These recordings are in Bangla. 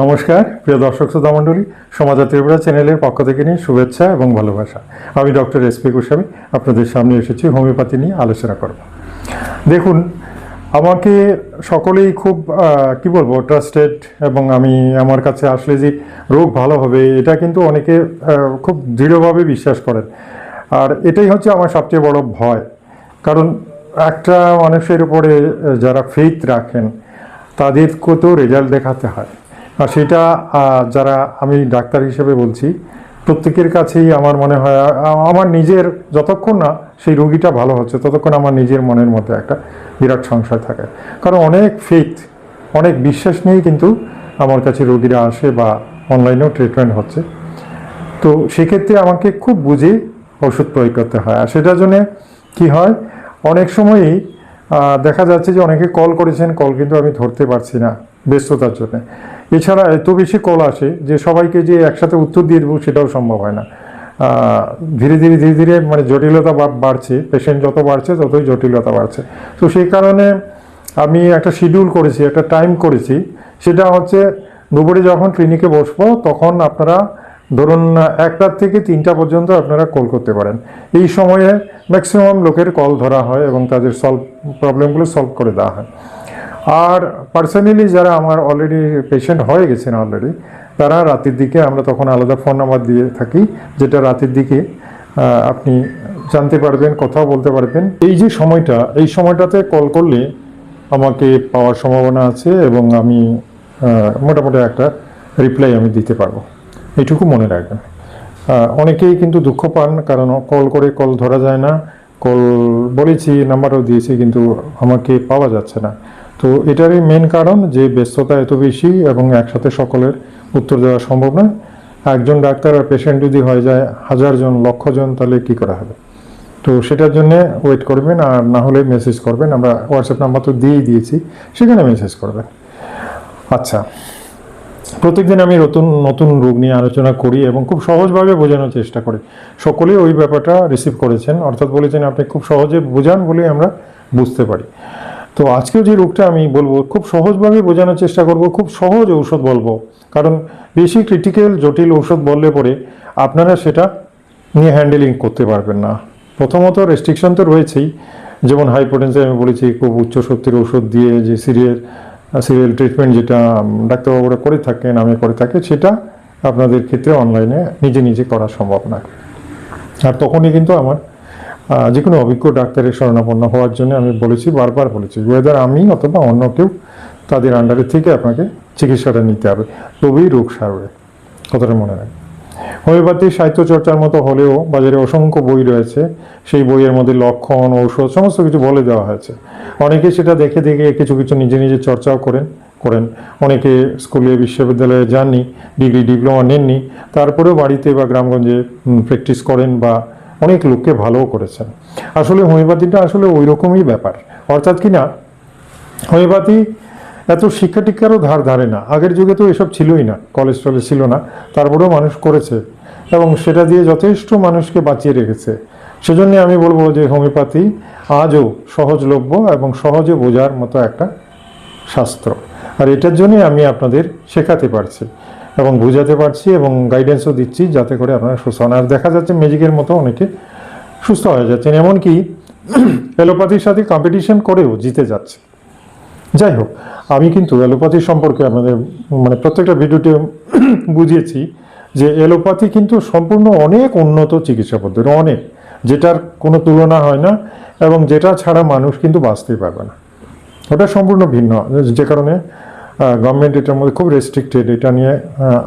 নমস্কার, প্রিয় দর্শক শ্রোতা মণ্ডলী সমাজা ত্রিপুরা চ্যানেলের পক্ষ থেকে নিয়ে শুভেচ্ছা এবং ভালোবাসা। আমি ডক্টর এস পি গোস্বামী, আপনাদের সামনে এসেছি, হোমিওপ্যাথি নিয়ে আলোচনা করব। দেখুন, আমাকে সকলেই খুব কি বলব ট্রাস্টেড এবং আমি আমার কাছে আসলে যে রোগ ভালো হবে, এটা কিন্তু অনেকে খুব দৃঢ়ভাবে বিশ্বাস করেন। আর এটাই হচ্ছে আমার সবচেয়ে বড় ভয়। কারণ একটা মানুষের উপরে যারা ফেথ রাখেন, তাদের কত রেজাল্ট দেখাতে হয়। আর সেটা যারা আমি ডাক্তার হিসেবে বলছি, প্রত্যেকের কাছেই আমার মনে হয় আমার নিজের যতক্ষণ না সেই রোগীটা ভালো হচ্ছে, ততক্ষণ আমার নিজের মনের মধ্যে একটা বিরাট সংশয় থাকে। কারণ অনেক ফেথ অনেক বিশ্বাস নিয়েই কিন্তু আমার কাছে রোগীরা আসে বা অনলাইনেও ট্রিটমেন্ট হচ্ছে। তো সেক্ষেত্রে আমাকে খুব বুঝে ওষুধ প্রয়োগ করতে হয়। আর সেটার জন্যে কী হয়, অনেক সময়ই দেখা যাচ্ছে যে অনেকে কল করেছেন কল কিন্তু আমি ধরতে পারছি না ব্যস্ততার জন্য। এছাড়া এত বেশি কল আসে যে সবাইকে যে একসাথে উত্তর দিয়ে দেবো সেটাও সম্ভব হয় না। ধীরে ধীরে ধীরে ধীরে মানে জটিলতা বাড়ছে পেশেন্ট যত বাড়ছে ততই জটিলতা বাড়ছে। তো সেই কারণে আমি একটা শিডিউল করেছি, একটা টাইম করেছি। সেটা হচ্ছে দুপুরে যখন ক্লিনিকে বসবো তখন আপনারা ধরুন একটার থেকে তিনটা পর্যন্ত আপনারা কল করতে পারেন। এই সময়ে ম্যাক্সিমাম লোকের কল ধরা হয় এবং তাদের সলভ প্রবলেমগুলো সলভ করে দেওয়া হয়। আর পার্সোনালি যারা আমার অলরেডি পেশেন্ট হয়ে গেছেন অলরেডি তারা রাতের দিকে আমরা তখন আলাদা ফোন নাম্বার দিয়ে থাকি, যেটা রাতের দিকে আপনি জানতে পারবেন, কথাও বলতে পারবেন। এই যে সময়টা, এই সময়টাতে কল করলে আমাকে পাওয়ার সম্ভাবনা আছে এবং আমি মোটামুটি একটা রিপ্লাই আমি দিতে পারব। এইটুকু মনে রাখবেন। অনেকেই কিন্তু দুঃখ পান, কারণ কল করে কল ধরা যায় না। কল বলেছি নাম্বারও দিয়েছি, কিন্তু আমাকে পাওয়া যাচ্ছে না। তো এটারই মেন কারণ যে ব্যস্ততা এত বেশি এবং একসাথে সকলের উত্তর দেওয়া সম্ভব নয়। একজন ডাক্তার আর পেশেন্ট যদি হয়ে যায় হাজার জন, লক্ষ জন, তাহলে কী করা হবে? তো সেটার জন্য ওয়েট করবেন আর না হলে মেসেজ করবেন। আমরা হোয়াটসঅ্যাপ নাম্বার তো দিয়েই দিয়েছি, সেখানে মেসেজ করবেন। আচ্ছা প্রত্যেকদিন আমি নতুন নতুন রোগ নিয়ে আলোচনা করি এবং খুব সহজভাবে বোঝানোর চেষ্টা করি। সকলেই ওই ব্যাপারটা রিসিভ করেছেন, অর্থাৎ বলেছেন আপনি খুব সহজে বোঝান বলে আমরা বুঝতে পারি। তো আজকেও যে রোগটা আমি বলব, খুব সহজভাবে বোঝানোর চেষ্টা করব, খুব সহজ ঔষধ বলব। কারণ বেশি ক্রিটিক্যাল জটিল ঔষধ বললে পরে আপনারা সেটা নিয়ে হ্যান্ডেলিং করতে পারবেন না। প্রথমত রেস্ট্রিকশন তো রয়েছেই। যেমন হাইপোটেন্সে আমি বলেছি, খুব উচ্চ শক্তির ওষুধ দিয়ে যে সিরিয়াল সিরিয়াল ট্রিটমেন্ট যেটা ডাক্তারবাবুরা করে থাকেন, আমি করে থাকি, সেটা আপনাদের ক্ষেত্রে অনলাইনে নিজে নিজে করা সম্ভব না। আর তখনই কিন্তু আমার যে কোনো অভিজ্ঞ ডাক্তারের শরণাপন্ন হওয়ার জন্য আমি বলেছি, বারবার বলেছি ওয়েদার আমি অথবা অন্য কেউ তাদের আন্ডারে থেকে আপনাকে চিকিৎসাটা নিতে হবে। তবেই রোগ সারবে, কথাটা মনে রাখবেন। হোমিওপ্যাথি সাহিত্য চর্চার মতো হলেও বাজারে অসংখ্য বই রয়েছে, সেই বইয়ের মধ্যে লক্ষণ, ঔষধ, সমস্ত কিছু বলে দেওয়া হয়েছে। অনেকে সেটা দেখে দেখে কিছু কিছু নিজে নিজে চর্চাও করেন করেন। অনেকে স্কুলে বিশ্ববিদ্যালয়ে যাননি, ডিগ্রি, ডিপ্লোমা নেননি, তারপরেও বাড়িতে বা গ্রামগঞ্জে প্র্যাকটিস করেন বা অনেক লোককে ভালোও করেছেন। আসলে হোমিওপ্যাথিটা আসলে ওই রকমই ব্যাপার। অর্থাৎ কি না, হোমিওপ্যাথি এত শিক্ষা টিক্ষারও ধার ধারে না। আগের যুগে তো এসব ছিলই না কলেজ ছিল না, তারপরেও মানুষ করেছে এবং সেটা দিয়ে যথেষ্ট মানুষকে বাঁচিয়ে রেখেছে। সেজন্য আমি বলব যে হোমিওপ্যাথি আজও সহজলভ্য এবং সহজে বোঝার মতো একটা শাস্ত্র। আর এটার জন্যই আমি আপনাদের শেখাতে পারছি। এবং বোঝাতে পারছি এবং গাইডেন্সও দিচ্ছি যাতে করে আপনারা সুস্থ হন। আর দেখা যাচ্ছে ম্যাজিকের মতো অনেকে সুস্থ হয়ে যাচ্ছেন। এমনকি অ্যালোপ্যাথির সাথে কম্পিটিশন করেও জিতে যাচ্ছে। যাই হোক, আমি কিন্তু অ্যালোপ্যাথি সম্পর্কে আপনাদের মানে প্রত্যেকটা ভিডিওতে বুঝিয়েছি যে অ্যালোপ্যাথি কিন্তু সম্পূর্ণ অনেক উন্নত চিকিৎসা পদ্ধতি, অনেক। যেটার কোনো তুলনা হয় না এবং যেটা ছাড়া মানুষ কিন্তু বাঁচতেই পারবে না। ওটা সম্পূর্ণ ভিন্ন। যে কারণে গভর্নমেন্ট এটার মধ্যে খুব রেস্ট্রিক্টেড এটা নিয়ে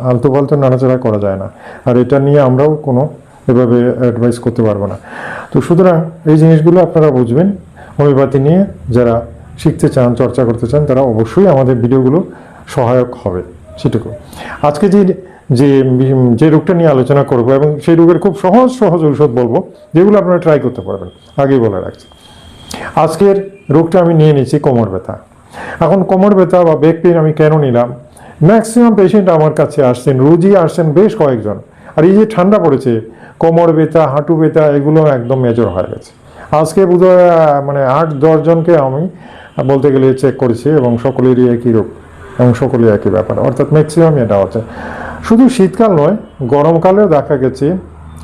আলতু নাড়াচাড়া করা যায় না। আর এটা নিয়ে আমরাও কোনো এভাবে অ্যাডভাইস করতে পারব না। তো সুতরাং এই জিনিসগুলো আপনারা বুঝবেন। হোমিওপ্যাথি নিয়ে যারা শিখতে চান, চর্চা করতে চান, তারা অবশ্যই আমাদের ভিডিওগুলো সহায়ক হবে। সেটুকু। আজকে যে যে যে রোগটা নিয়ে আলোচনা করব এবং সেই রোগের খুব সহজ সহজ ঔষধ বলব, যেগুলো আপনারা ট্রাই করতে পারবেন। আগেই বলে রাখছি। আজকের রোগটা আমি নিয়ে নিয়েছি কোমর ব্যথা। এখন কোমর ব্যথা বা ব্যাক পেন আমি কেন নিলাম? ম্যাক্সিমাম পেশেন্ট আমার কাছে আসছেন রোজই আসছেন বেশ কয়েকজন। আর এই যে ঠান্ডা পড়েছে কোমর ব্যথা হাঁটু ব্যথা এগুলো একদম মেজর হয়ে গেছে। আজকে আহ, মানে আট দশজনকে আমি বলতে গেলে চেক করেছি এবং সকলেরই একই রোগ এবং সকলে একই ব্যাপার। অর্থাৎ ম্যাক্সিমাম এটা হচ্ছে। শুধু শীতকাল নয় গরমকালেও দেখা গেছে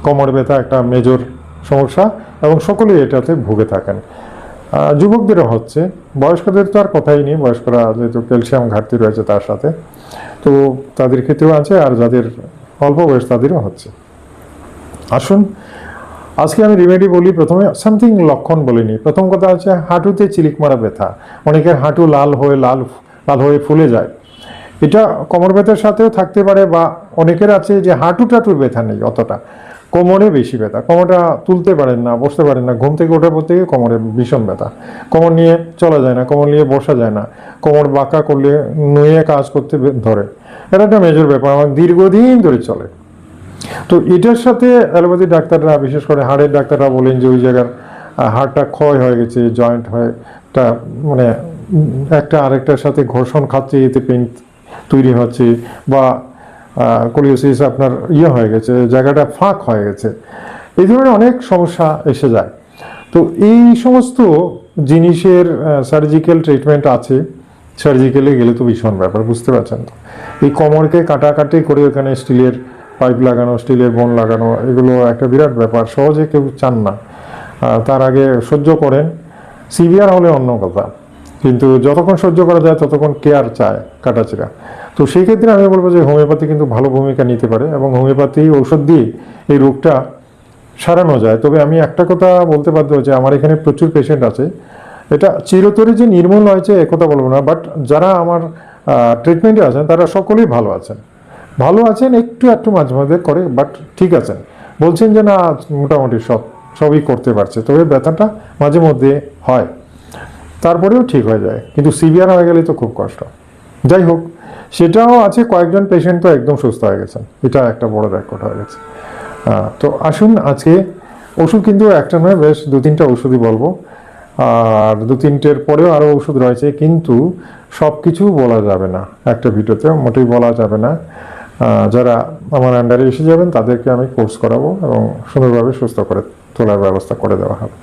কোমর ব্যথা একটা মেজর সমস্যা এবং সকলেই এটাতে ভুগে থাকেন। যুবকদেরও হচ্ছে। বয়স্কদের তো আর কথাই নেই, বয়স্করা যেহেতু ক্যালসিয়াম ঘাটতি রয়েছে তার সাথে। তো তাদের ক্ষেত্রেও আছে আর যাদের অল্প বয়স তাদেরও হচ্ছে। আসুন, আজকে আমি রিমেডি বলি প্রথমে সামথিং লক্ষণ বলিনি প্রথম কথা হচ্ছে হাঁটুতে চিলিক মারা ব্যথা। অনেকের হাঁটু লাল হয়ে লাল লাল হয়ে ফুলে যায়। এটা কোমর ব্যথার সাথেও থাকতে পারে বা অনেকের আছে যে হাঁটু টাটুর ব্যথা নেই অতটা। কোমরে বেশি ব্যথা। কোমরটা তুলতে পারেন না, বসতে পারেন না। ঘুম থেকে ওঠার পর থেকে কোমরে ভীষণ ব্যথা। কোমর নিয়ে চলা যায় না, কোমর নিয়ে বসা যায় না। কোমর বাঁকা করলে নুয়ে কাজ করতে ধরে। এটা একটা মেজর ব্যাপার আমার দীর্ঘদিন ধরে চলে। তো এটার সাথে অ্যালোপ্যাথি ডাক্তাররা, বিশেষ করে হাড়ের ডাক্তাররা বলেন যে ওই জায়গার হাড়টা ক্ষয় হয়ে গেছে জয়েন্ট হয়ে একটা মানে একটা আরেকটার সাথে ঘর্ষণ খাচ্ছে, এতে পেন তৈরি হচ্ছে, বা কোলিওসিস আপনার ইয়ে হয়ে গেছে, জায়গাটা ফাঁক হয়ে গেছে। এই ধরনের অনেক সমস্যা এসে যায়। তো এই সমস্ত জিনিসের সার্জিক্যাল ট্রিটমেন্ট আছে। সার্জিক্যালে গেলে তো ভীষণ ব্যাপার, বুঝতে পারছেন তো? এই কোমরকে কাটাকাটি করে ওখানে স্টিলের পাইপ লাগানো, স্টিলের বোন লাগানো, এগুলো একটা বিরাট ব্যাপার, সহজে কেউ চান না। তার আগে সহ্য করেন। সিভিয়ার হলে অন্য কথা। কিন্তু যতক্ষণ সহ্য করা যায় ততক্ষণ কেয়ার চায় কাটাচিরা। তো সেই ক্ষেত্রে আমি বলব যে হোমিওপ্যাথি কিন্তু ভালো ভূমিকা নিতে পারে এবং হোমিওপ্যাথি ঔষধ দিয়ে এই রোগটা সারানো যায়। তবে আমি একটা কথা বলতে বাধ্য হচ্ছে আমার এখানে প্রচুর পেশেন্ট আছে। এটা চিরতরে যে নির্মূল হয়েছে একথা বলব না বাট যারা আমার ট্রিটমেন্টে আছেন, তারা সকলেই ভালো আছেন। ভালো আছেন একটু একটু মাঝে মাঝে করে বাট ঠিক আছেন। বলছেন যে না, মোটামুটি সব, সবই করতে পারছে। তবে ব্যথাটা মাঝে মধ্যে হয়। তারপরেও ঠিক হয়ে যায়। কিন্তু সিভিয়ার হয়ে গেলে তো খুব কষ্ট। যাই হোক, সেটাও আছে, কয়েকজন পেশেন্ট তো একদম সুস্থ হয়ে গেছেন। এটা একটা বড় রেকর্ড হয়ে গেছে। তো আসুন, আজকে ওষুধ কিন্তু একটা নয়, বেশ দু তিনটা ওষুধই বলব। আর দু তিনটের পরেও আরও ওষুধ রয়েছে, কিন্তু সব কিছু বলা যাবে না। একটা ভিডিওতে মোটেই বলা যাবে না। যারা আমার আন্ডারে এসে যাবেন, তাদেরকে আমি কোর্স করাবো এবং সুন্দরভাবে সুস্থ করে তোলার ব্যবস্থা করে দেওয়া হবে।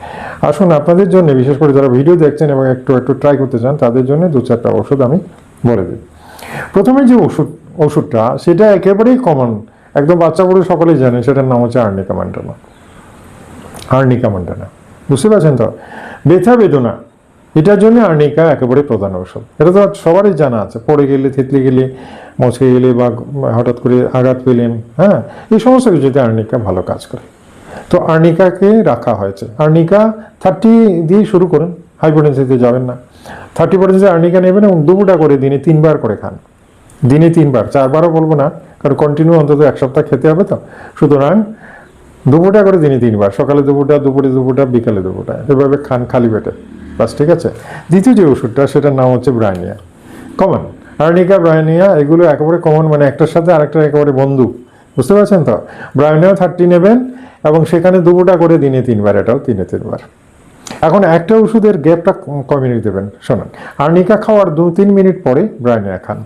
আসুন, আপনাদের জন্য, বিশেষ করে যারা ভিডিও দেখছেন এবং একটু একটু ট্রাই করতে চান, তাদের জন্য দু চারটা ওষুধ আমি বলে দিই। প্রথমে যে ওষুধ ওষুধটা সেটা একেবারেই কমন একদম বাচ্চা বড় সকলেই জানে, সেটার নাম হচ্ছে আর্নিকা মান্টানা আর্নিকা মান্টানা বুঝতে পারছেন তো? ব্যথা বেদনা। এটার জন্য আর্নিকা একেবারে প্রধান ঔষধ। এটা তো সবারই জানা আছে। পড়ে গেলে, থেতলে গেলে, মচকে গেলে বা হঠাৎ করে আঘাত পেলেন হ্যাঁ এই সমস্ত কিছুতে আর্নিকা ভালো কাজ করে। তো আর্নিকাকে রাখা হয়েছে। আর্নিকা থার্টি দিয়ে শুরু করুন হাইপোটেন্সিতে যাবেন না। থার্টি পার্সেন্ট আর্নিকা নেবেন এবং দুপুটা করে দিনে তিনবার করে খান। দিনে তিনবার, চারবারও বলব না, কারণ কন্টিনিউ অন্তত এক সপ্তাহ খেতে হবে তো। সুতরাং দুপুরটা করে দিনে তিনবার, সকালে দুপুরটা দুপুরে দুপুরটা বিকালে দুপুরটা এভাবে খান খালি পেটে। বাস, ঠিক আছে? দ্বিতীয় যে ওষুধটা, সেটার নাম হচ্ছে ব্রাইনিয়া। কমন আর্নিকা ব্রায়নিয়া এগুলো একেবারে কমন মানে একটার সাথে আরেকটা একেবারে বন্ধু। বুঝতে পারছেন তো? ব্রাইনিয়া থার্টি নেবেন এবং সেখানে দুপুরটা করে দিনে তিনবার, এটাও তিনে তিনবার। এখন একটা ওষুধের গ্যাপটা ক মিনিট দেবেন শোনেন, আর্নিকা খাওয়ার দু তিন মিনিট পরে ব্রায়নিয়া খান।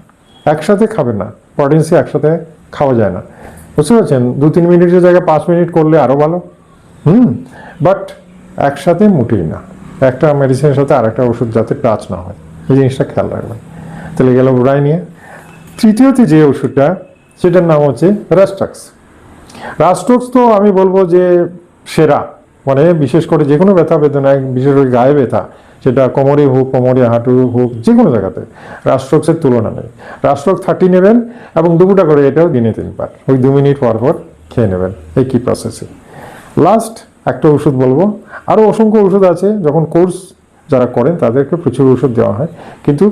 একসাথে খাবেন না। পটেন্সি একসাথে খাওয়া যায় না। বুঝতে পারছেন? দু তিন মিনিটের জায়গায় পাঁচ মিনিট করলে আরও ভালো। হুম? বাট একসাথে মোটেই না। একটা মেডিসিনের সাথে আরেকটা ওষুধ যাতে টাচ না হয়। এই জিনিসটা খেয়াল রাখবেন। তাহলে গেল ব্রাইনিয়া তৃতীয়তে যে ওষুধটা, সেটার নাম হচ্ছে রাস্টাক্স রাস্টক্স তো আমি বলব যে সেরা। মানে বিশেষ করে যে কোনো ব্যথা বেদনায়, বিশেষ করে গায়ে ব্যথা, সেটা কোমরে হোক, কোমরে হাঁটু হোক যে কোনো জায়গাতে রাস্ট্রক্সের তুলনা নেই। রাস্ট্রক্স থার্টি নেবেন এবং দুপুটা করে এটাও দিনে তিনবার। ওই দু মিনিট পর পর খেয়ে নেবেন। এই কি প্রসেসে লাস্ট একটা ওষুধ বলব। আরও অসংখ্য ওষুধ আছে, যখন কোর্স যারা করেন তাদেরকে প্রচুর ওষুধ দেওয়া হয়। কিন্তু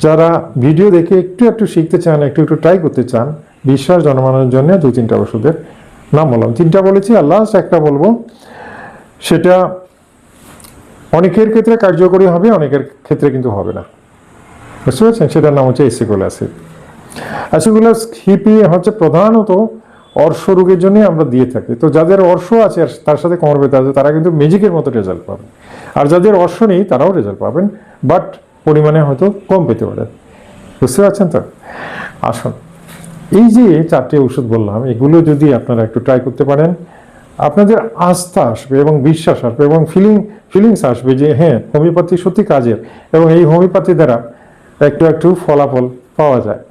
যারা ভিডিও দেখে একটু একটু শিখতে চান, একটু একটু ট্রাই করতে চান, বিশ্বাস জন্মানোর জন্য দু তিনটা ওষুধের নাম বললাম। তিনটা বলেছি আর লাস্ট একটা বলব। সেটা অনেকের ক্ষেত্রে কার্যকরী হবে, অনেকের ক্ষেত্রে কিন্তু হবে না। বুঝতে পারছেন? সেটার নাম হচ্ছে এসিকুল অ্যাসিড অ্যাসিকুলাস হিপি হচ্ছে প্রধানত অর্শ রোগের জন্য আমরা দিয়ে থাকি। তো যাদের অর্শ আছে আর তার সাথে কোমর ব্যথা আছে, তারা কিন্তু ম্যাজিকের মতো রেজাল্ট পাবেন আর যাদের অর্শ নেই, তারাও রেজাল্ট পাবেন বাট পরিমাণে হয়তো কম পেতে পারেন। বুঝতে পারছেন তো? আসুন। এই যে চারটে ওষুধ বললাম, এগুলো যদি আপনারা একটু ট্রাই করতে পারেন, আপনাদের আস্থা আসবে এবং বিশ্বাস আসবে এবং ফিলিং ফিলিংস আসবে যে হ্যাঁ হোমিওপ্যাথি সত্যি কাজের এবং এই হোমিওপ্যাথি দ্বারা একটু একটু ফলাফল পাওয়া যায়।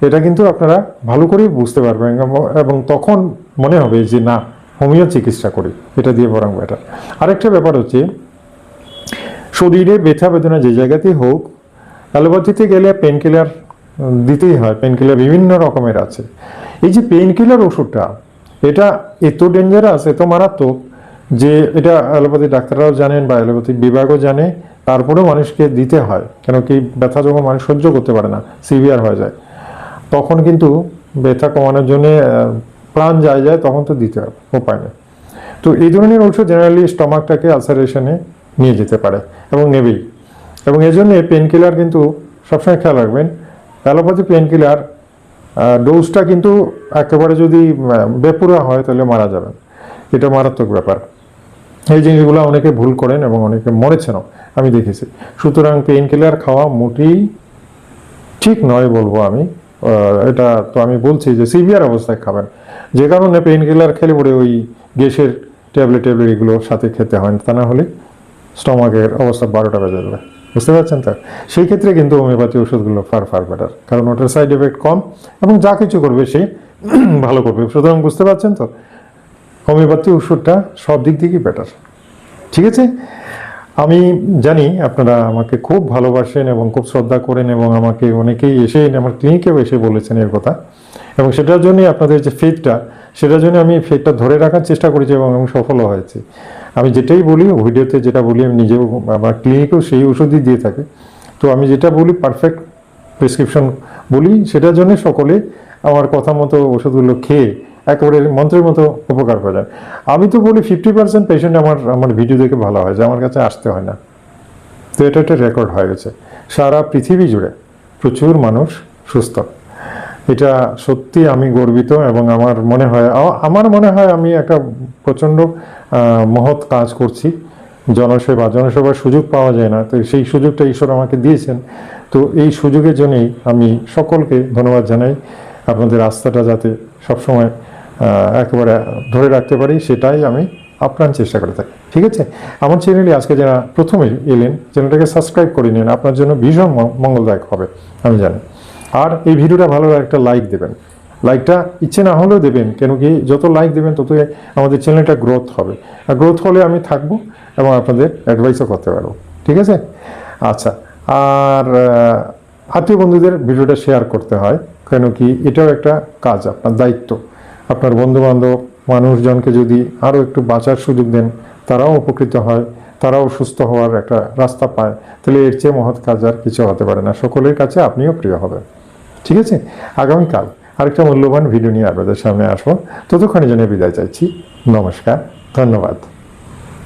এটা কিন্তু আপনারা ভালো করেই বুঝতে পারবেন এবং- তখন মনে হবে যে না, হোমিও চিকিৎসা করি। এটা দিয়ে বরং বেটার আরেকটা ব্যাপার হচ্ছে, শরীরে ব্যথা বেদনা যে জায়গাতেই হোক, অ্যালোপ্যাথিতে গেলে পেন কিলার দিতেই হয়। পেন কিলার বিভিন্ন রকমের আছে। এই যে পেন কিলার ওষুধটা, এটা এত ডেঞ্জারাস এত মারাত্মক যে এটা অ্যালোপ্যাথি ডাক্তাররাও জানেন বা অ্যালোপ্যাথি বিভাগও জানে, তারপরেও মানুষকে দিতে হয়। কেন কি ব্যথা যখন মানুষ সহ্য করতে পারে না সিভিয়ার হয়ে যায়। তখন কিন্তু ব্যথা কমানোর জন্য প্রাণ যায় যায় তখন তো দিতে হবে, উপায় নেই। তো এই ধরনের ওষুধ জেনারেলি স্টমাকটাকে আলসারেশনে নিয়ে যেতে পারে এবং নেবেই। এবং এই জন্য পেন কিলার কিন্তু সবসময় খেয়াল রাখবেন। অ্যালোপ্যাথি পেন কিলার ডোজটা কিন্তু একেবারে যদি বেপুরা হয় তাহলে মারা যাবেন। এটা মারাত্মক ব্যাপার। এই জিনিসগুলো অনেকে ভুল করেন এবং অনেকে মরেছেনও, আমি দেখেছি। সুতরাং পেইন কিলার খাওয়া মোটেই ঠিক নয় বলব আমি। এটা তো আমি বলছি যে সিভিয়ার অবস্থায় খাবেন যে কারণে পেইন কিলার খেলে পরে ওই গ্যাসের ট্যাবলেট ট্যাবলেট এগুলো সাথে খেতে হয় তা না হলে স্টমাকের অবস্থা বারোটা বেজে যাবে। বুঝতে পারছেন তো? সেই ক্ষেত্রে কিন্তু হোমিওপ্যাথি ওষুধগুলো ফার ফার বেটার কারণ ওটার সাইড এফেক্ট কম এবং যা কিছু করবে সে ভালো করবে। সুতরাং বুঝতে পারছেন তো? হোমিওপ্যাথি ওষুধটা সব দিক থেকেই বেটার ঠিক আছে? আমি জানি আপনারা আমাকে খুব ভালোবাসেন এবং খুব শ্রদ্ধা করেন এবং আমাকে অনেকেই এসে, আমার ক্লিনিকেও এসে বলেছেন এর কথা। এবং সেটার জন্যই আপনাদের যে ফেথটা সেটার জন্য আমি ফেথটা ধরে রাখার চেষ্টা করেছি এবং আমি সফলও হয়েছি। আমি যেটাই বলি ভিডিওতে যেটা বলি, আমি নিজেও, আমার ক্লিনিকেও সেই ওষুধই দিয়ে থাকে। তো আমি যেটা বলি পারফেক্ট প্রেসক্রিপশন বলি, সেটার জন্য সকলে আমার কথা মতো ওষুধগুলো খেয়ে একেবারে মন্ত্রের মতো উপকার করে যায় আমি তো বলি ফিফটি পার্সেন্ট পেশেন্ট আমার আমার ভিডিও দেখে ভালো হয়, যে আমার কাছে আসতে হয় না। তো এটা একটা রেকর্ড হয়ে গেছে। সারা পৃথিবী জুড়ে প্রচুর মানুষ সুস্থ। এটা সত্যি আমি গর্বিত এবং আমার মনে হয় আমার মনে হয় আমি একটা প্রচণ্ড মহৎ কাজ করছি। জনসেবা, জনসেবার সুযোগ পাওয়া যায় না, তো সেই সুযোগটা ঈশ্বর আমাকে দিয়েছেন। তো এই সুযোগের জন্যই আমি সকলকে ধন্যবাদ জানাই। আপনাদের রাস্তাটা যাতে সবসময় একেবারে ধরে রাখতে পারি, সেটাই আমি আপ্রাণ চেষ্টা করে থাকি। ঠিক আছে? আমার চ্যানেলে আজকে যারা প্রথমে এলেন চ্যানেলটাকে সাবস্ক্রাইব করে নিন। আপনার জন্য ভীষণ মঙ্গলদায়ক হবে, আমি জানি। আর এই ভিডিওটা ভালো একটা লাইক দেবেন। লাইকটা ইচ্ছে না হলেও দেবেন, কেন কি যত লাইক দেবেন, ততই আমাদের চ্যানেলটা গ্রোথ হবে। আর গ্রোথ হলে আমি থাকব এবং আপনাদের অ্যাডভাইসও করতে পারব। ঠিক আছে? আচ্ছা আর আত্মীয় বন্ধুদের ভিডিওটা শেয়ার করতে হয়, কেন কি এটাও একটা কাজ, আপনার দায়িত্ব। আপনার বন্ধু বান্ধব মানুষজনকে যদি আরও একটু বাঁচার সুযোগ দেন, তারাও উপকৃত হয়, তারাও সুস্থ হওয়ার একটা রাস্তা পায়, তাহলে এর চেয়ে মহৎ কাজ আর কিছু হতে পারে না। সকলের কাছে আপনিও প্রিয় হবেন। ঠিক আছে? আগামীকাল আরেকটা মূল্যবান ভিডিও নিয়ে আপনাদের সামনে আসব। ততক্ষণে জন্য বিদায় চাইছি। নমস্কার, ধন্যবাদ।